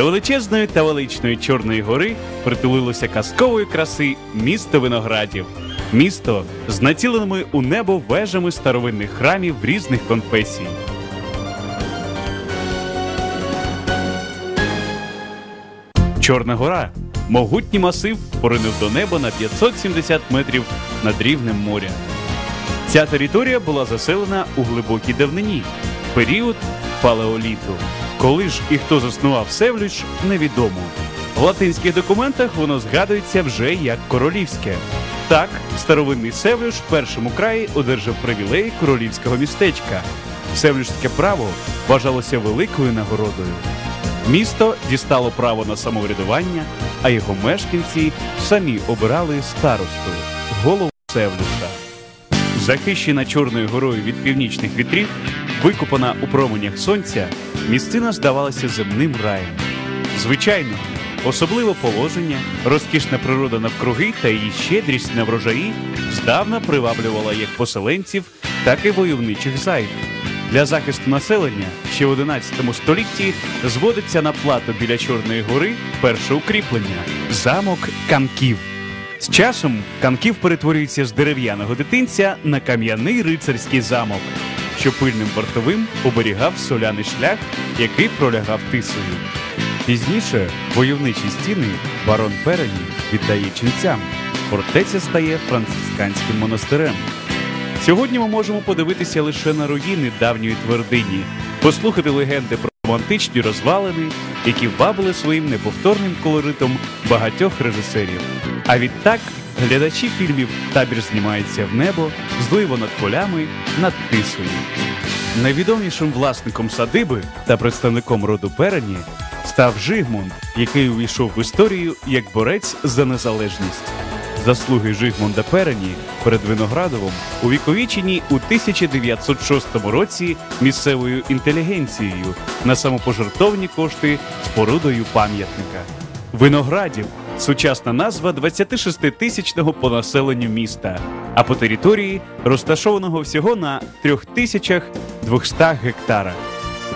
До величезної та величної Чорної гори притулилося казкової краси місто виноградів. Місто з націленими у небо вежами старовинних храмів різних конфесій. Чорна гора могутній масив поринув до неба на 570 метрів над рівнем моря. Ця територія була заселена у глибокій давнині, період палеоліту. Коли ж і хто заснував Севлюч, невідомо. В латинських документах воно згадується вже як королівське. Так, старовинний Севлюш в першому краї одержав привілеї королівського містечка. Севлюшське право вважалося великою нагородою. Місто дістало право на самоврядування, а його мешканці самі обирали старосту, голову Севлюша. Захищена Чорною горою від північних вітрів, викопана у променях сонця, місцина здавалася земним раєм. Звичайно, особливе положення, розкішна природа навкруги та її щедрість на врожаї здавна приваблювала як поселенців, так і войовничих зайв. Для захисту населення ще в 11 столітті зводиться на плато біля Чорної гори перше укріплення замок Канків. З часом Канків перетворюється з дерев'яного дитинця на кам'яний рицарський замок, що пильним вартовим оберігав соляний шлях, який пролягав тисою. Пізніше войовничі стіни барон Перені віддає ченцям. Фортеця стає францисканським монастирем. Сьогодні ми можемо подивитися лише на руїни давньої твердині, послухати легенди про романтичні розвалини, які вабили своїм неповторним колоритом багатьох режисерів. А відтак глядачі фільмів Табір знімається в небо, зливо над полями, над тисою. Найвідомішим власником садиби та представником роду Перені став Жигмунд, який увійшов в історію як борець за незалежність. Заслуги Жигмунда Перені перед Виноградовом увіковічені у 1906 році місцевою інтелігенцією на самопожертовні кошти спорудою пам'ятника. Виноградів сучасна назва 26-тисячного по населенню міста, а по території розташованого всього на 3200 гектарах.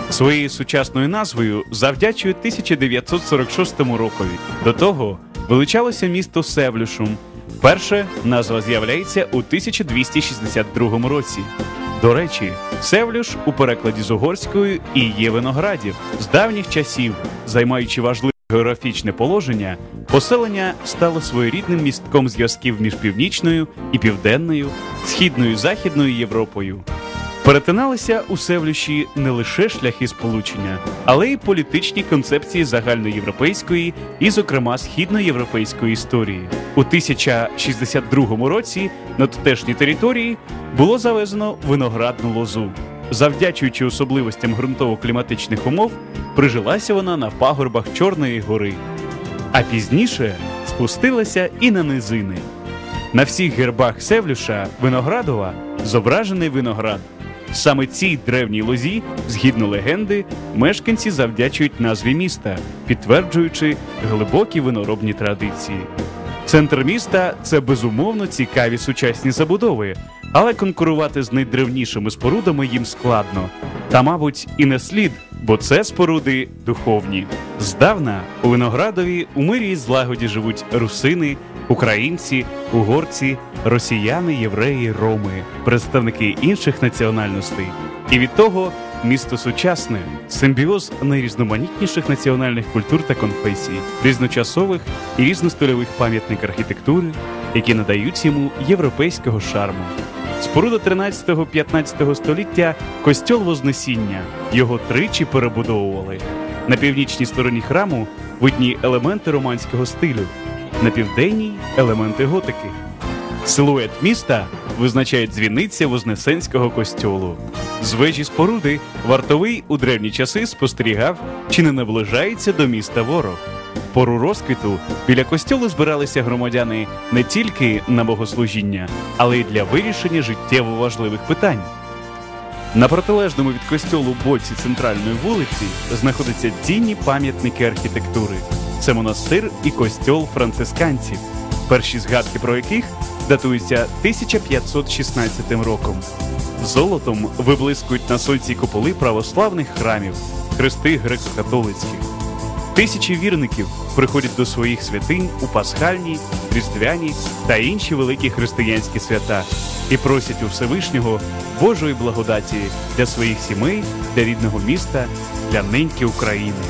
Своєю сучасною назвою завдячує 1946 рокові. До того величалося місто Севлюшум. Перше назва з'являється у 1262 році. До речі, Севлюш у перекладі з угорською і є виноградів з давніх часів, займаючи важливе географічне положення, поселення стало своєрідним містком зв'язків між північною і південною, східною і західною Європою. Перетиналися у Севлюші не лише шляхи сполучення, але й політичні концепції загальноєвропейської і, зокрема, східноєвропейської історії. У 1062 році на тутешній території було завезено виноградну лозу. Завдячуючи особливостям ґрунтово-кліматичних умов, прижилася вона на пагорбах Чорної гори, а пізніше спустилася і на низини. На всіх гербах Севлюша Виноградова зображений виноград. Саме цій древній лозі, згідно легенди, мешканці завдячують назві міста, підтверджуючи глибокі виноробні традиції. Центр міста це безумовно цікаві сучасні забудови, але конкурувати з найдревнішими спорудами їм складно. Та, мабуть, і не слід, бо це споруди духовні. Здавна у Виноградові у мирі і злагоді живуть русини, українці, угорці, росіяни, євреї, роми, представники інших національностей. І від того місто сучасне, симбіоз найрізноманітніших національних культур та конфесій, різночасових і різностильових пам'ятник архітектури, які надають йому європейського шарму. Споруда 13-15 століття костьол Вознесіння. Його тричі перебудовували. На північній стороні храму видні елементи романського стилю, на південній елементи готики. Силует міста визначає дзвіниця Вознесенського костьолу. З вежі споруди вартовий у древні часи спостерігав, чи не наближається до міста ворог. Пору розквіту біля костьолу збиралися громадяни не тільки на богослужіння, але й для вирішення життєво важливих питань. На протилежному від костьолу боці центральної вулиці знаходяться цінні пам'ятники архітектури. Це монастир і костьол францисканців, перші згадки про яких датуються 1516 роком. Золотом виблискують на сонці куполи православних храмів, хрести греко-католицьких. Тисячі вірників приходять до своїх святинь у пасхальні, різдвяні та інші великі християнські свята і просять у Всевишнього Божої благодаті для своїх сімей, для рідного міста, для неньки України.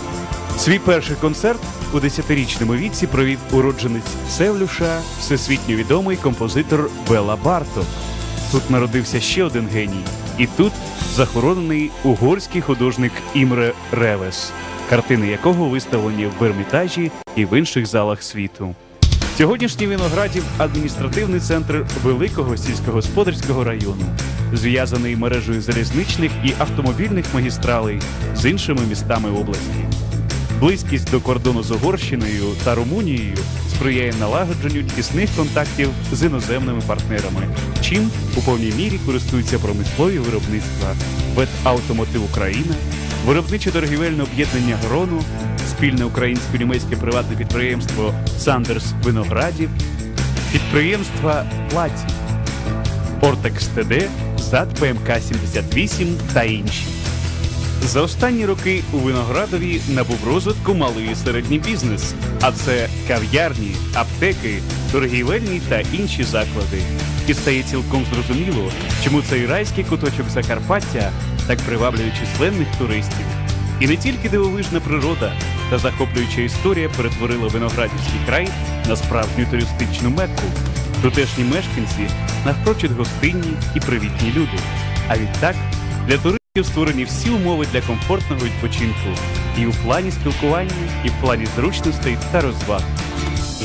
Свій перший концерт у 10-річному віці провів уродженець Севлюша, всесвітньо відомий композитор Бела Барток. Тут народився ще один геній, і тут захоронений угорський художник Імре Ревес, картини якого виставлені в Ермітажі і в інших залах світу. Сьогоднішній Виноградів адміністративний центр великого сільськогосподарського району, зв'язаний мережею залізничних і автомобільних магістралей з іншими містами області. Близькість до кордону з Угорщиною та Румунією сприяє налагодженню тісних контактів з іноземними партнерами, чим у повній мірі користуються промислові виробництва «Ветавтомотив Україна, виробниче торгівельне об'єднання Грону, спільне українсько-німецьке приватне підприємство Сандерс Виноградів, підприємства Платі, Ортекс ТД, ЗАД ПМК 78 та інші. За останні роки у Виноградові набув розвитку малий і середній бізнес, а це кав'ярні, аптеки, торгівельні та інші заклади. І стає цілком зрозуміло, чому цей райський куточок Закарпаття так приваблює численних туристів. І не тільки дивовижна природа та захоплююча історія перетворила виноградівський край на справжню туристичну мекку. Тутешні мешканці навпрочуд гостинні і привітні люди. А відтак для туристів створені всі умови для комфортного відпочинку і у плані спілкування, і в плані зручностей та розваг.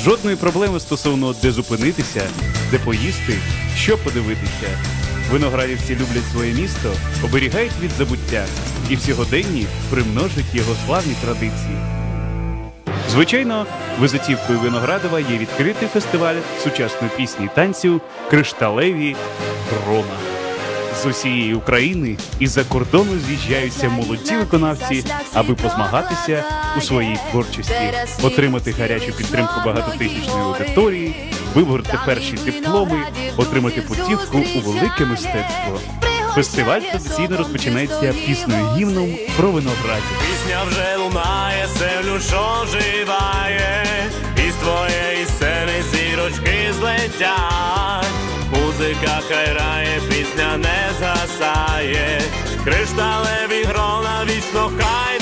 Жодної проблеми стосовно де зупинитися, де поїсти, що подивитися. Виноградівці люблять своє місто, оберігають від забуття і в сьогоденні примножать його славні традиції. Звичайно, визитівкою Виноградова є відкритий фестиваль сучасної пісні і танцю Кришталеві Грона. З усієї України і за кордону з'їжджаються молоді виконавці, аби позмагатися у своїй творчості, отримати гарячу підтримку багатотисячної аудиторії, вибороти перші дипломи, отримати путівку у велике мистецтво. Фестиваль традиційно розпочинається піснею гімном про виноградів. Пісня вже лунає, селю, що живає, із твоєї сцени зірочки злетять. Музика хай грає, пісня не згасає, кришталеві грона вічно хай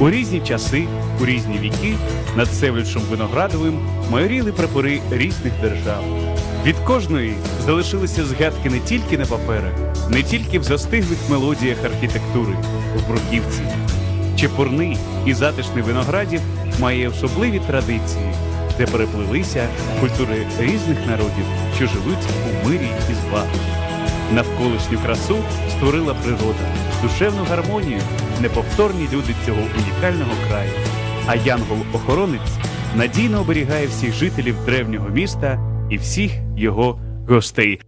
У різні часи, у різні віки над Севлючем Виноградовим майоріли прапори різних держав. Від кожної залишилися згадки не тільки на паперах, не тільки в застиглих мелодіях архітектури, в бруківці. Чепурний і затишний виноградів має особливі традиції, де переплилися культури різних народів, що живуть у мирі і злагоді. Навколишню красу створила природа, душевну гармонію, неповторні люди цього унікального краю. А янгол-охоронець надійно оберігає всіх жителів древнього міста і всіх його гостей.